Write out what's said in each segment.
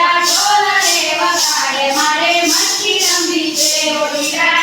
ઢોલને વગાડે મારે મસ્તી રમવી છે ગોટીડા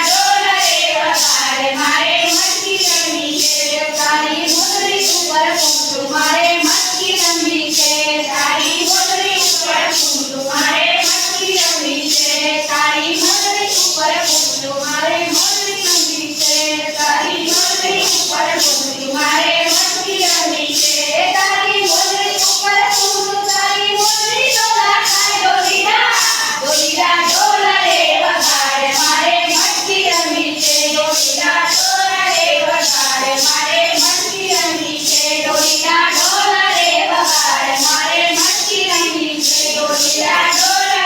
o tirador